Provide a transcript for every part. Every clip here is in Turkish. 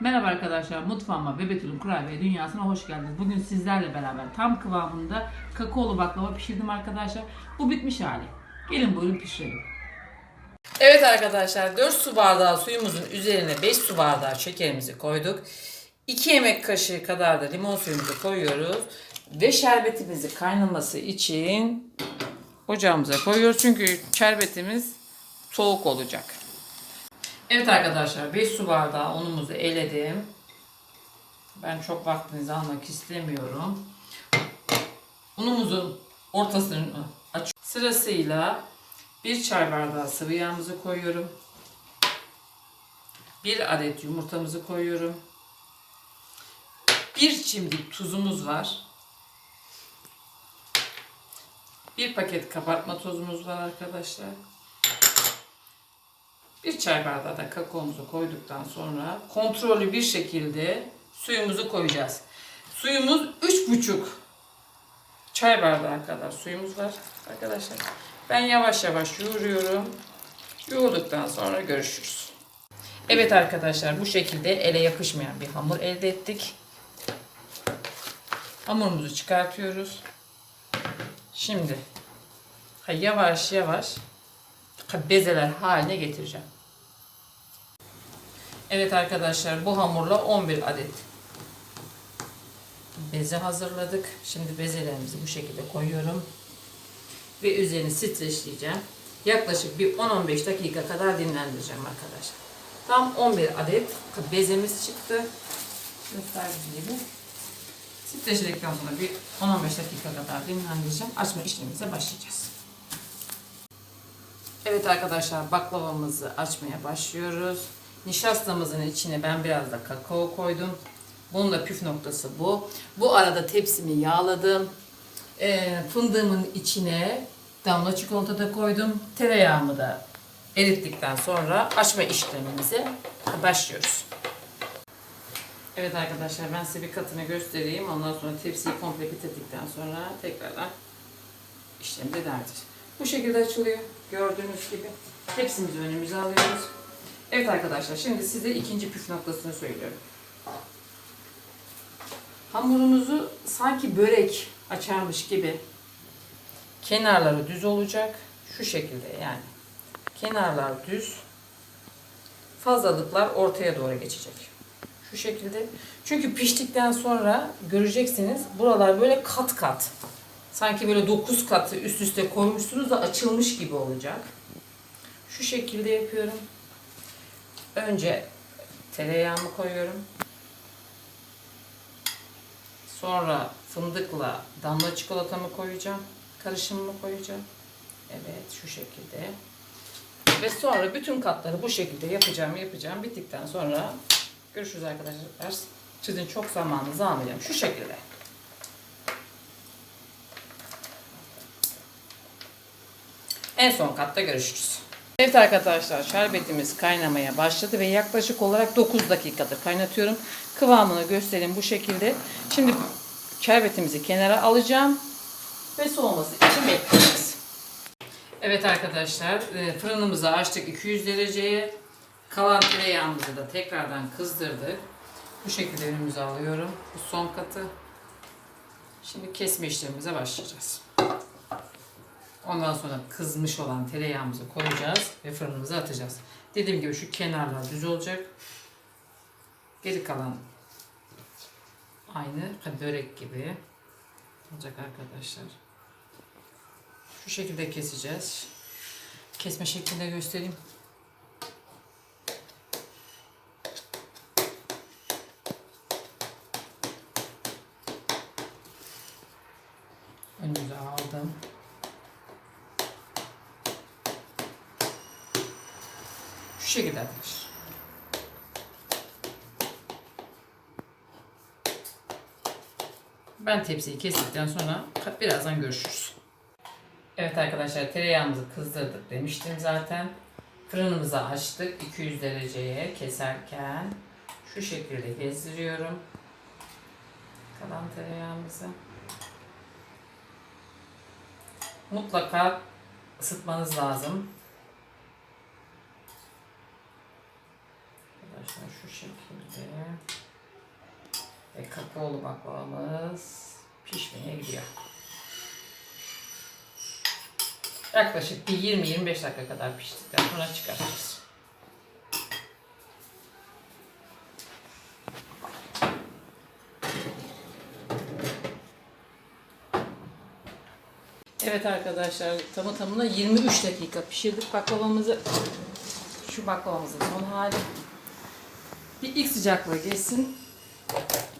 Merhaba arkadaşlar, mutfağıma ve Betül'ün kurabiye dünyasına hoş geldiniz. Bugün sizlerle beraber tam kıvamında kakaolu baklava pişirdim arkadaşlar. Bu bitmiş hali. Gelin buyurun pişirelim. Evet arkadaşlar, 4 su bardağı suyumuzun üzerine 5 su bardağı şekerimizi koyduk. 2 yemek kaşığı kadar da limon suyumuzu koyuyoruz. Ve şerbetimizi kaynaması için ocağımıza koyuyoruz. Çünkü şerbetimiz soğuk olacak. Evet arkadaşlar 5 su bardağı unumuzu eledim. Ben çok vaktinizi almak istemiyorum. Unumuzun ortasını aç. Sırasıyla 1 çay bardağı sıvı yağımızı koyuyorum. 1 adet yumurtamızı koyuyorum. 1 çimdik tuzumuz var. 1 paket kabartma tozumuz var arkadaşlar. Bir çay bardağı da kakaomuzu koyduktan sonra kontrollü bir şekilde suyumuzu koyacağız. Suyumuz 3,5 çay bardağı kadar suyumuz var arkadaşlar. Ben yavaş yavaş yoğuruyorum. Yoğurduktan sonra görüşürüz. Evet arkadaşlar bu şekilde ele yapışmayan bir hamur elde ettik. Hamurumuzu çıkartıyoruz. Şimdi yavaş yavaş bezeler haline getireceğim. Evet arkadaşlar bu hamurla 11 adet beze hazırladık. Şimdi bezelerimizi bu şekilde koyuyorum. Ve üzerini streçleyeceğim. Yaklaşık bir 10-15 dakika kadar dinlendireceğim arkadaşlar. Tam 11 adet bezemiz çıktı. Gösterdiğim gibi. Streçledikten sonra bir 10-15 dakika kadar dinlendireceğim. Açma işlemimize başlayacağız. Evet arkadaşlar baklavamızı açmaya başlıyoruz. Nişastamızın içine ben biraz da kakao koydum. Bunun da püf noktası bu. Bu arada tepsimi yağladım. Ee, fındığımın içine damla çikolata da koydum. Tereyağımı da erittikten sonra açma işlemimize başlıyoruz. Evet arkadaşlar ben size bir katını göstereyim. Ondan sonra tepsiyi komple bitirdikten sonra tekrardan işlemi devam edeceğiz. Bu şekilde açılıyor. Gördüğünüz gibi. Tepsimizi önümüze alıyoruz. Evet arkadaşlar şimdi size ikinci püf noktasını söylüyorum. Hamurumuzu sanki börek açarmış gibi kenarları düz olacak. Şu şekilde yani. Kenarlar düz. Fazlalıklar ortaya doğru geçecek. Şu şekilde. Çünkü piştikten sonra göreceksiniz buralar böyle kat kat. Sanki böyle 9 katı üst üste koymuşsunuz da açılmış gibi olacak. Şu şekilde yapıyorum. Önce tereyağımı koyuyorum. Sonra fındıkla damla çikolatamı koyacağım. Karışımımı koyacağım. Evet şu şekilde. Ve sonra bütün katları bu şekilde yapacağım yapacağım. Bittikten sonra görüşürüz arkadaşlar. Sizin çok zamanınızı almayacağım. Şu şekilde. En son katta görüşürüz. Evet arkadaşlar şerbetimiz kaynamaya başladı ve yaklaşık olarak 9 dakikadır kaynatıyorum. Kıvamını göstereyim bu şekilde. Şimdi şerbetimizi kenara alacağım ve soğuması için bekleyeceğiz. Evet arkadaşlar e, fırınımızı açtık 200 dereceye. Kalan tereyağımızı da tekrardan kızdırdık. Bu şekilde önümüze alıyorum. Bu son katı. Şimdi kesme işlemimize başlayacağız. Ondan sonra kızmış olan tereyağımızı koyacağız ve fırınımıza atacağız. Dediğim gibi şu kenarlar düz olacak. Geri kalan aynı börek gibi olacak arkadaşlar. Şu şekilde keseceğiz. Kesme şeklinde göstereyim. Önümüze aldım. Şu şekilde arkadaşlar. Ben tepsiyi kestikten sonra birazdan görüşürüz. Evet arkadaşlar tereyağımızı kızdırdık demiştim zaten. Fırınımızı açtık 200 dereceye keserken şu şekilde gezdiriyorum. Kalan tereyağımızı. Mutlaka ısıtmanız lazım. arkadaşlar şu şekilde. Ve kakaolu baklavamız pişmeye gidiyor. Yaklaşık bir 20-25 dakika kadar piştikten sonra çıkaracağız. Evet arkadaşlar tamı tamına 23 dakika pişirdik baklavamızı. Şu baklavamızın son hali. Bir ilk sıcaklığı geçsin.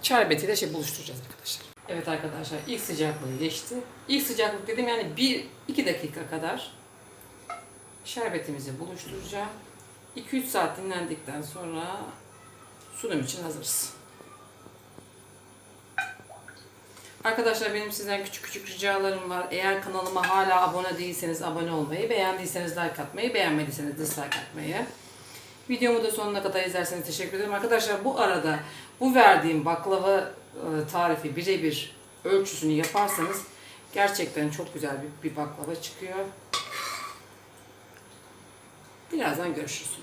Şerbetiyle şey buluşturacağız arkadaşlar. Evet arkadaşlar ilk sıcaklığı geçti. İlk sıcaklık dedim yani 1-2 dakika kadar şerbetimizi buluşturacağım. 2-3 saat dinlendikten sonra sunum için hazırız. Arkadaşlar benim sizden küçük küçük ricalarım var. Eğer kanalıma hala abone değilseniz abone olmayı, beğendiyseniz like atmayı, beğenmediyseniz dislike atmayı. Videomu da sonuna kadar izlerseniz teşekkür ederim. Arkadaşlar bu arada bu verdiğim baklava e, tarifi birebir ölçüsünü yaparsanız gerçekten çok güzel bir, bir baklava çıkıyor. Birazdan görüşürüz.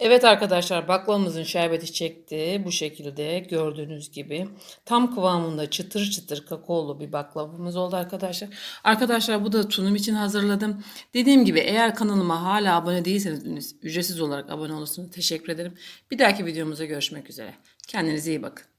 Evet arkadaşlar baklavamızın şerbeti çekti. Bu şekilde gördüğünüz gibi. Tam kıvamında çıtır çıtır kakaolu bir baklavamız oldu arkadaşlar. Arkadaşlar bu da sunum için hazırladım. Dediğim gibi eğer kanalıma hala abone değilseniz ücretsiz olarak abone olursanız teşekkür ederim. Bir dahaki videomuzda görüşmek üzere. Kendinize iyi bakın.